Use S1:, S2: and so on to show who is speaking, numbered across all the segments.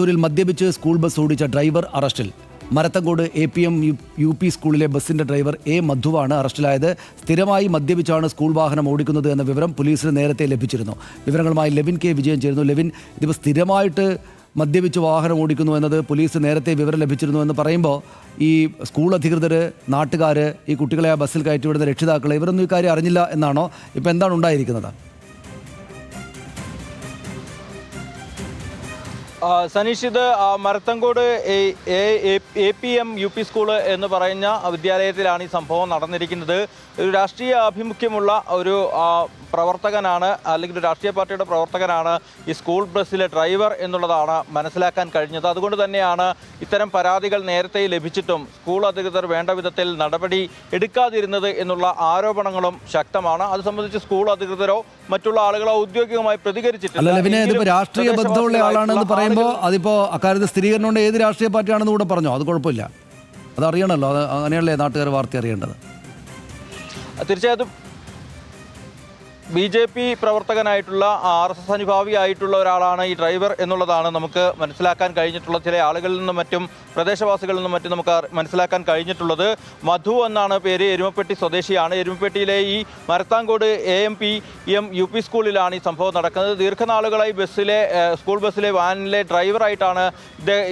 S1: ൂരിൽ മദ്യപിച്ച് school bus ഓടിച്ച driver അറസ്റ്റിൽ. Marathamcode A P M U P സ്കൂളിലെ ബസിന്റെ ഡ്രൈവർ എ മധുവാണ് അറസ്റ്റിലായത്. സ്ഥിരമായി മദ്യപിച്ചാണ് സ്കൂൾ വാഹനം ഓടിക്കുന്നത് എന്ന വിവരം പോലീസിന് നേരത്തെ ലഭിച്ചിരുന്നു. വിവരങ്ങളുമായി ലെവിൻ കെ വിജയൻ ചേരുന്നു. ലെവിൻ ഇതിപ്പോൾ സ്ഥിരമായിട്ട് മദ്യപിച്ച് വാഹനം ഓടിക്കുന്നു എന്നത് പോലീസ് നേരത്തെ വിവരം ലഭിച്ചിരുന്നു എന്ന് പറയുമ്പോൾ ഈ സ്കൂൾ അധികൃതർ നാട്ടുകാർ ഈ കുട്ടികളെ ആ ബസ്സിൽ കയറ്റിവിടുന്ന രക്ഷിതാക്കൾ ഇവരൊന്നും ഈ കാര്യം അറിഞ്ഞില്ല എന്നാണോ? ഇപ്പോൾ എന്താണ് ഉണ്ടായിരിക്കുന്നത്?
S2: സനീഷ് ഇത് Marathamcode A P M U P school എന്ന് പറയുന്ന വിദ്യാലയത്തിലാണ് ഈ സംഭവം നടന്നിരിക്കുന്നത്. ഒരു രാഷ്ട്രീയ ആഭിമുഖ്യമുള്ള ഒരു പ്രവർത്തകനാണ് അല്ലെങ്കിൽ ഒരു രാഷ്ട്രീയ പാർട്ടിയുടെ പ്രവർത്തകനാണ് ഈ സ്കൂൾ ബസ്സിലെ ഡ്രൈവർ എന്നുള്ളതാണ് മനസ്സിലാക്കാൻ കഴിഞ്ഞത്. അതുകൊണ്ട് തന്നെയാണ് ഇത്തരം പരാതികൾ നേരത്തെ ലഭിച്ചിട്ടും സ്കൂൾ അധികൃതർ വേണ്ട വിധത്തിൽ നടപടി എടുക്കാതിരുന്നത് എന്നുള്ള ആരോപണങ്ങളും ശക്തമാണ്. അത് സംബന്ധിച്ച് സ്കൂൾ അധികൃതരോ മറ്റുള്ള ആളുകളോ ഔദ്യോഗികമായി പ്രതികരിച്ചിട്ടില്ല.
S1: രാഷ്ട്രീയ ബന്ധമുള്ള ആളാണെന്ന് പറയുമ്പോൾ അതിപ്പോ അക്കാര്യത്തിൽ സ്ഥിരീകരണം കൊണ്ട് ഏത് രാഷ്ട്രീയ പാർട്ടിയാണെന്ന് കൂടെ പറഞ്ഞോ? അത് കുഴപ്പമില്ല. അത് അറിയണമല്ലോ അത് അങ്ങനെയല്ലേ നാട്ടുകാർ വാർത്ത അറിയേണ്ടത്?
S2: തീർച്ചയായിട്ടും ബി ജെ പി പ്രവർത്തകനായിട്ടുള്ള ആർ എസ് എസ് അനുഭാവിയായിട്ടുള്ള ഒരാളാണ് ഈ ഡ്രൈവർ എന്നുള്ളതാണ് നമുക്ക് മനസ്സിലാക്കാൻ കഴിഞ്ഞിട്ടുള്ള ചില ആളുകളിൽ നിന്നും മറ്റും പ്രദേശവാസികളിൽ നിന്നും മറ്റും നമുക്ക് മനസ്സിലാക്കാൻ കഴിഞ്ഞിട്ടുള്ളത്. മധു എന്നാണ് പേര്. എരുമപ്പെട്ടി സ്വദേശിയാണ്. എരുമപ്പെട്ടിയിലെ ഈ Marathamcode A M P M U P സ്കൂളിലാണ് ഈ സംഭവം നടക്കുന്നത്. ദീർഘനാളുകളായി ബസ്സിലെ സ്കൂൾ ബസ്സിലെ വാനിലെ ഡ്രൈവറായിട്ടാണ്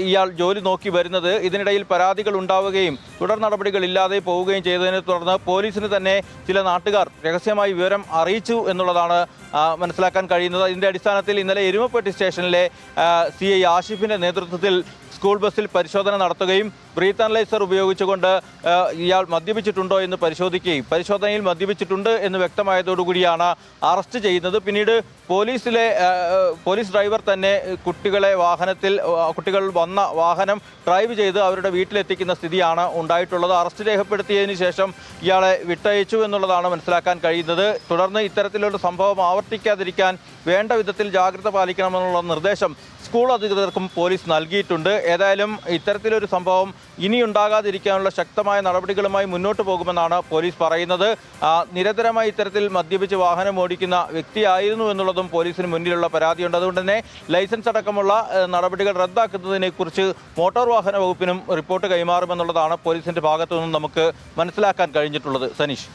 S2: ഇയാൾ ജോലി നോക്കി വരുന്നത്. ഇതിനിടയിൽ പരാതികൾ ഉണ്ടാവുകയും തുടർ നടപടികൾ ഇല്ലാതെ പോവുകയും ചെയ്തതിനെ തുടർന്ന് പോലീസിന് തന്നെ ചില നാട്ടുകാർ രഹസ്യമായി വിവരം അറിയിച്ചു എന്നുള്ളതാണ് മനസ്സിലാക്കാൻ കഴിയുന്നത്. ഇതിന്റെ അടിസ്ഥാനത്തിൽ ഇന്നലെ എരുമപ്പെട്ടി സ്റ്റേഷനിലെ സി ഐ ആഷിഫിന്റെ നേതൃത്വത്തിൽ സ്കൂൾ ബസ്സിൽ പരിശോധന നടത്തുകയും ബ്രീത്ത് അനലൈസർ ഉപയോഗിച്ചുകൊണ്ട് ഇയാൾ മദ്യപിച്ചിട്ടുണ്ടോ എന്ന് പരിശോധിക്കുകയും പരിശോധനയിൽ മദ്യപിച്ചിട്ടുണ്ട് എന്ന് വ്യക്തമായതോടുകൂടിയാണ് അറസ്റ്റ് ചെയ്യുന്നത്. പിന്നീട് പോലീസിലെ പോലീസ് ഡ്രൈവർ തന്നെ കുട്ടികളെ വാഹനത്തിൽ കുട്ടികൾ വന്ന വാഹനം ഡ്രൈവ് ചെയ്ത് അവരുടെ വീട്ടിലെത്തിക്കുന്ന സ്ഥിതിയാണ് ഉണ്ടായിട്ടുള്ളത്. അറസ്റ്റ് രേഖപ്പെടുത്തിയതിനു ശേഷം ഇയാളെ വിട്ടയച്ചു എന്നുള്ളതാണ് മനസ്സിലാക്കാൻ കഴിയുന്നത്. തുടർന്ന് ഇത്തരത്തിലൊരു സംഭവം ആവർത്തിക്കാതിരിക്കാൻ വേണ്ട വിധത്തിൽ ജാഗ്രത പാലിക്കണമെന്നുള്ള നിർദ്ദേശം സ്കൂൾ അധികൃതർക്കും പോലീസ് നൽകിയിട്ടുണ്ട്. ഏതായാലും ഇത്തരത്തിലൊരു സംഭവം ഇനി ഉണ്ടാകാതിരിക്കാനുള്ള ശക്തമായ നടപടികളുമായി മുന്നോട്ട് പോകുമെന്നാണ് പോലീസ് പറയുന്നത്. നിരന്തരമായി ഇത്തരത്തിൽ മദ്യപിച്ച് വാഹനം ഓടിക്കുന്ന വ്യക്തിയായിരുന്നു എന്നുള്ളതും പോലീസിന് മുന്നിലുള്ള പരാതിയുണ്ട്. അതുകൊണ്ട് തന്നെ ലൈസൻസ് അടക്കമുള്ള നടപടികൾ റദ്ദാക്കുന്നതിനെക്കുറിച്ച് മോട്ടോർ വാഹന വകുപ്പിനും റിപ്പോർട്ട് കൈമാറുമെന്നുള്ളതാണ് പോലീസിന്റെ ഭാഗത്തു നിന്നും നമുക്ക് മനസ്സിലാക്കാൻ കഴിഞ്ഞിട്ടുള്ളത്. സനീഷ്.